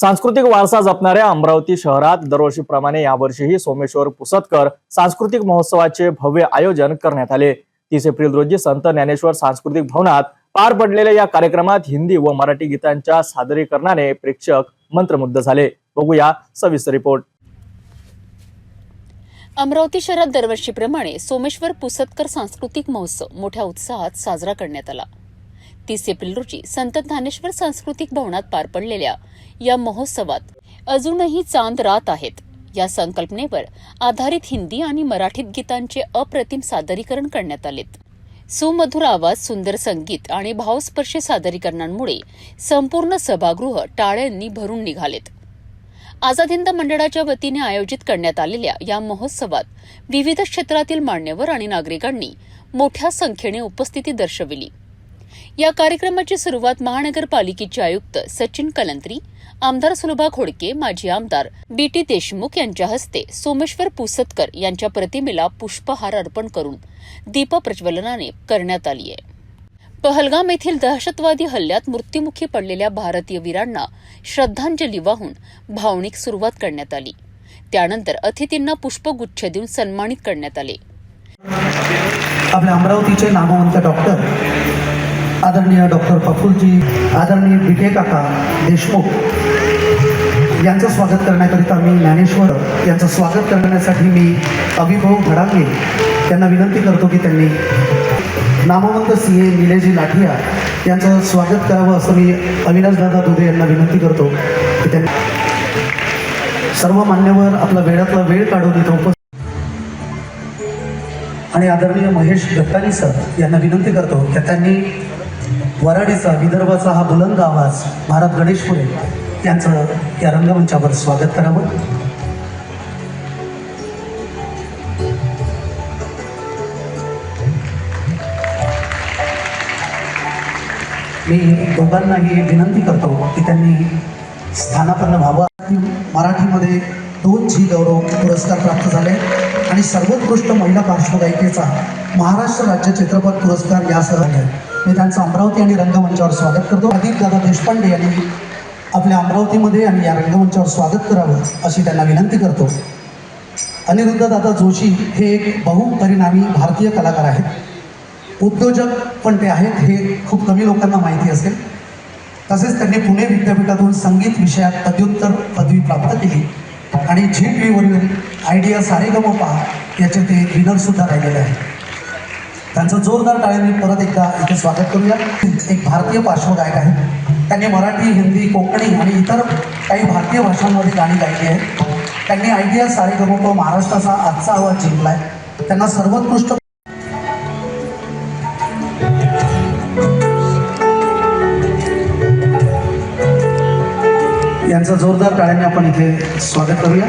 सांस्कृतिक वारसा जपणाऱ्या अमरावती शहरात दरवर्षीप्रमाणे यावर्षीही सोमेश्वर पुसतकर सांस्कृतिक महोत्सवाचे भव्य आयोजन करण्यात आले. तीस एप्रिल रोजी संत ज्ञानेश्वर सांस्कृतिक भवनात पार पडलेल्या या कार्यक्रमात हिंदी व मराठी गीतांच्या सादरीकरणाने प्रेक्षक मंत्रमुग्ध झाले. बघूया सविस्तर रिपोर्ट. अमरावती शहरात दरवर्षीप्रमाणे सोमेश्वर पुसतकर सांस्कृतिक महोत्सव मोठ्या उत्साहात साजरा करण्यात आला. तीस एप्रिल रोजी संत ज्ञानेश्वर सांस्कृतिक भवनात पार पडलेल्या या महोत्सवात अजूनही चांद रात आहेत. या संकल्पनेवर आधारित हिंदी आणि मराठीत गीतांचे अप्रतिम सादरीकरण करण्यात आलेत. सुमधुर आवाज सुंदर संगीत आणि भावस्पर्शी सादरीकरणांमुळे संपूर्ण सभागृह टाळ्यांनी भरून निघालेत. आझाद हिंद मंडळाच्या वतीने आयोजित करण्यात आलेल्या या महोत्सवात विविध क्षेत्रातील मान्यवर आणि नागरिकांनी मोठ्या संख्येने उपस्थिती दर्शविली. या कार्यक्रमाची सुरुवात महानगरपालिकेचे आयुक्त सचिन कलंत्री आमदार सुलभा खोडके माजी आमदार बी टी देशमुख यांच्या हस्ते सोमेश्वर पुसतकर यांच्या प्रतिमेला पुष्पहार अर्पण करून दीप प्रज्वलनाने करण्यात आली आहे. पहलगाम येथील दहशतवादी हल्ल्यात मृत्युमुखी पडलेल्या भारतीय वीरांना श्रद्धांजली वाहून भावनिक सुरुवात करण्यात आली. त्यानंतर अतिथींना पुष्पगुच्छ देऊन सन्मानित करण्यात आले. आपल्या अमरावतीचे नामवंत डॉक्टर आदरणीय डॉक्टर प्रफुलजी आदरणीय बिटे काका देशमुख यांचं स्वागत करण्याकरिता मी ज्ञानेश्वर यांचं स्वागत करण्यासाठी मी अभिभाऊ घडांगे यांना विनंती करतो की त्यांनी नामवंत सी ए निलेजी लाठिया यांचं स्वागत करावं असं मी अविनाशदादा दुधे यांना विनंती करतो की त्यांनी सर्व मान्यवर आपला वेळातला वेळ काढून इथं उपस्थित आणि आदरणीय महेश दत्तानी सर यांना विनंती करतो की त्यांनी वराडीचा विदर्भाचा हा बुलंद आवाज भारत गणेशपुरे यांचं या रंगमंचावर स्वागत करावं मी दोघांनाही विनंती करतो की त्यांनी स्थानापन्न व्हावं. मराठीमध्ये दोन झी गौरव पुरस्कार प्राप्त झाले. आणि सर्वोत्कृष्ट महिला पार्श्वगायिकेचा महाराष्ट्र राज्य चित्रपट पुरस्कार यासह मी त्यांचं अमरावती आणि रंगमंचावर स्वागत करतो. अधिक दादा देशपांडे यांनी आपल्या अमरावतीमध्ये आणि या रंगमंचावर स्वागत करावं अशी त्यांना विनंती करतो. अनिरुद्ध दादा जोशी हे एक बहुपरिणामी भारतीय कलाकार आहेत. उद्योजक पण ते आहेत हे खूप कमी लोकांना माहिती असेल. तसेच त्यांनी पुणे विद्यापीठातून संगीत विषयात पदव्युत्तर पदवी प्राप्त केली. आणि झी टी व्हीवरील आयडिया सारेगमपा याचे ते विनरसुद्धा राहिलेले आहेत त्यांचं जोरदार टाळ्यांनी परत एकदा इथे स्वागत करूया. एक भारतीय पार्श्वगायक आहेत त्यांनी मराठी हिंदी कोकणी आणि इतर काही भारतीय भाषांमध्ये गाणी गायली आहेत. त्यांनी आयडिया सारेगमप महाराष्ट्राचा आजचा आवाज जिंकलाय. त्यांना सर्वोत्कृष्ट यांचं जोरदार टाळ्यांनी आपण इथे स्वागत करूया.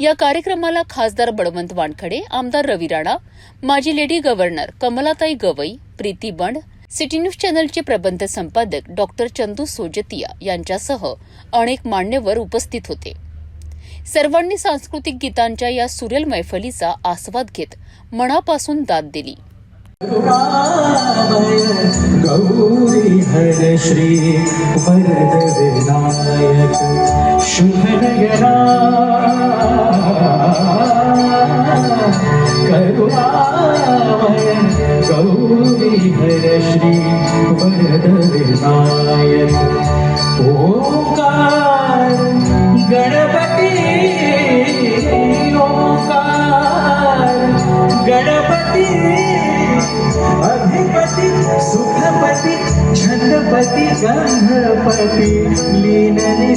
या कार्यक्रमाला खासदार बळवंत वानखडे आमदार रवी राणा माजी lady governor Kamalatai Gavai Preeti Band city news चॅनलचे प्रबंध संपादक डॉक्टर चंदू सोजतिया यांच्यासह अनेक मान्यवर उपस्थित होते. सर्वांनी सांस्कृतिक गीतांच्या या सुरेल मैफलीचा आस्वाद घेत मनापासून दाद दिली. गौरी हर श्री वरद विनायक शुभ नयना करुणामय गौरी हर श्री वरद विनायक ओंकार गणपति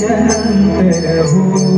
लीन निरंतर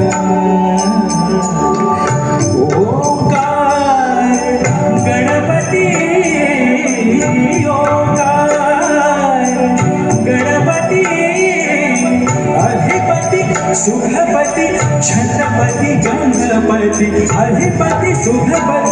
सुखपती छत्रपती गणपती अधिपती सुखपती.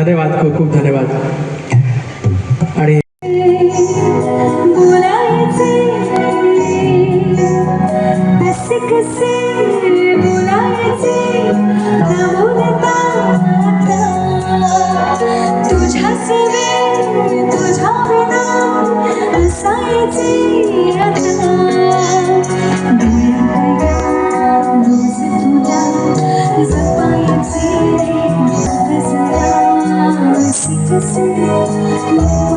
धन्यवाद खूप खूप धन्यवाद see it.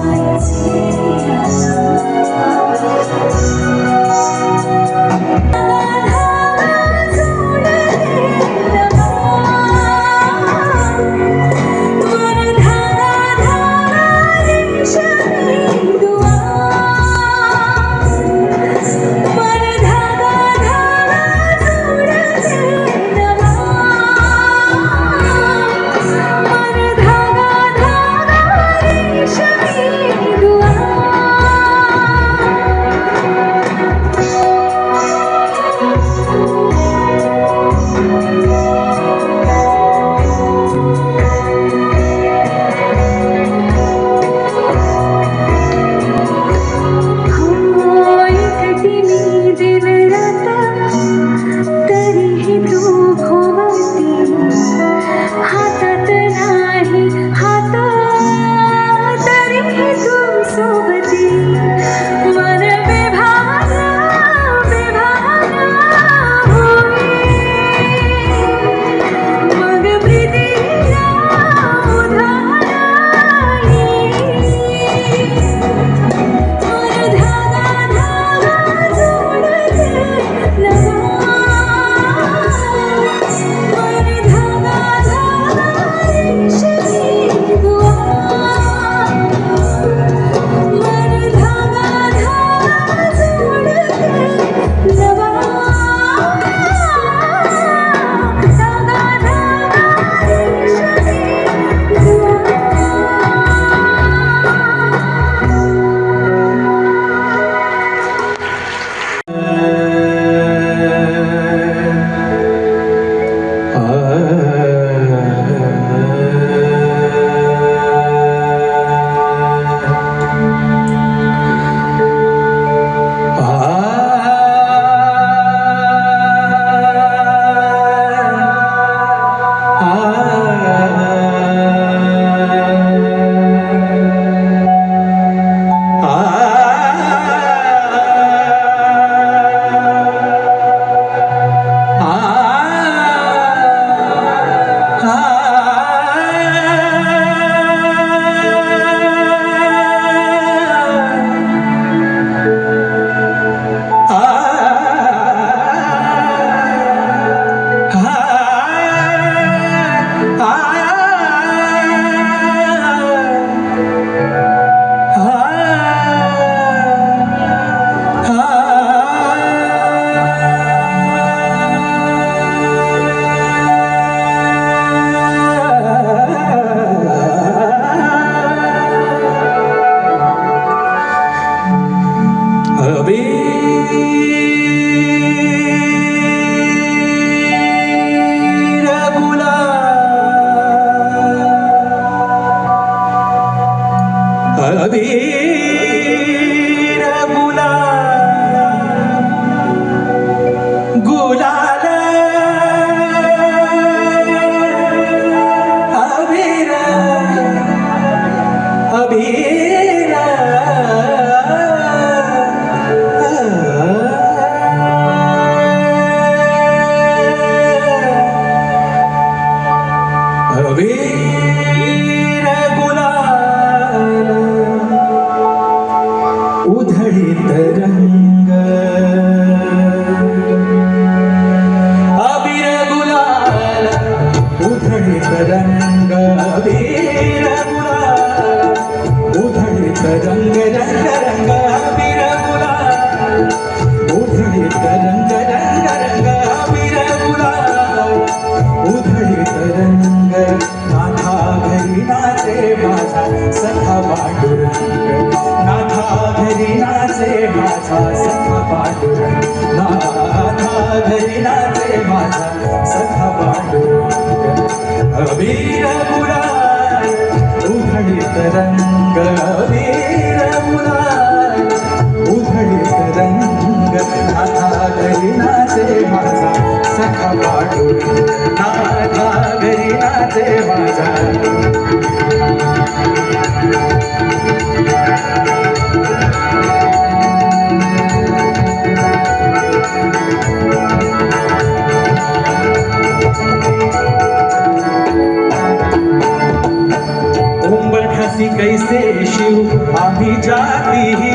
कैसे शिव आधी जाती ही?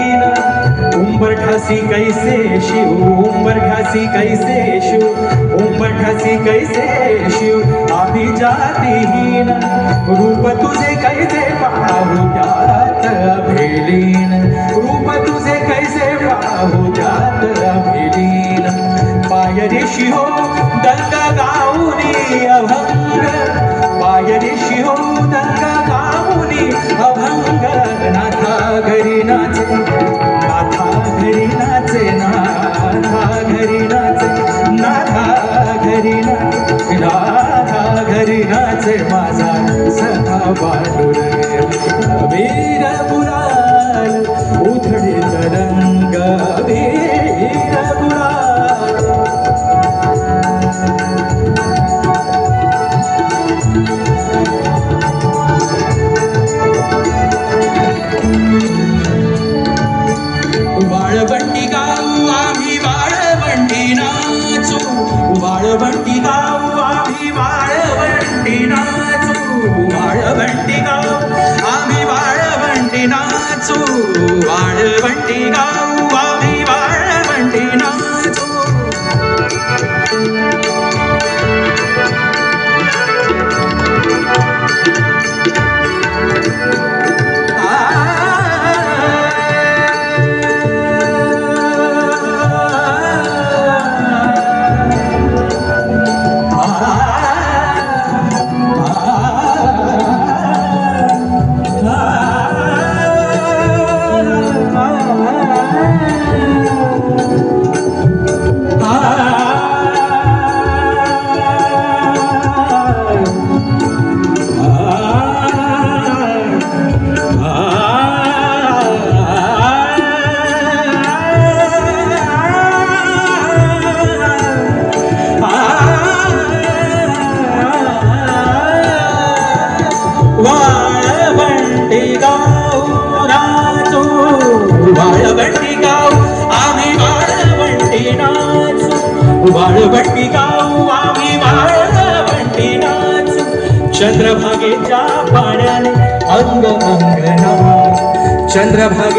घसी कैसे शिव? ऊपर घसी कैसे शिव? ऊपर घसी कैसे शिव? आदि जाति रूप तुझे कैसे पाहू जात अभिलीन? रूप तुझे कैसे पाहू जात अभिलीन? पाय ऋषि हो, दंग गाऊनी अभंग। पाय ऋषि हो, दंग गाऊनी अभंग। नाथा घरी नाचे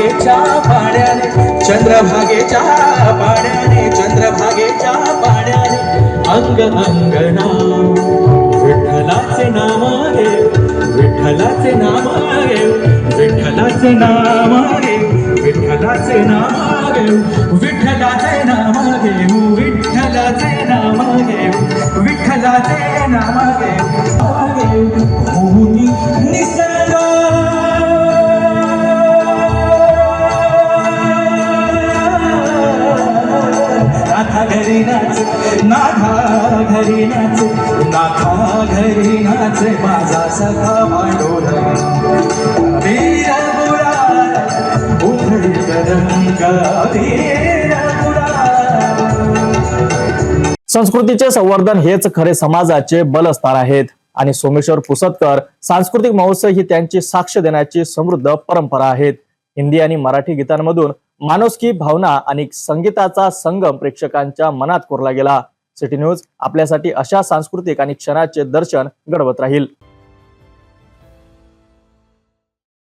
चंद्रभागेच्या पाण्याने चंद्रभागेच्या पाण्याने चंद्रभागेच्या पाण्याने अंग अंगणा विठ्ठलाचे नाम रे विठ्ठलाचे नाम रे विठ्ठलाचे नाम रे विठ्ठलाचे नाम रे विठ्ठलाचे नाम घेऊ विठ्ठलाचे नाम घेऊ विठ्ठलाचे नाम घेऊ घरी नाच नाथा घरी नाच नाथा घरी नाच माझा सखा मांडोर वीर संस्कृतीचे संवर्धन हेच खरे समाजाचे बलस्थान आहेत. आणि सोमेश्वर पुसतकर सांस्कृतिक महोत्सव ही त्यांची साक्ष देण्याची समृद्ध परंपरा आहेत. हिंदी आणि मराठी गीतांमधून माणुसकी भावना आणि संगीताचा संगम प्रेक्षकांच्या मनात कोरला गेला. सिटी न्यूज आपल्यासाठी अशा सांस्कृतिक आणि क्षणाचे दर्शन घडवत राहील.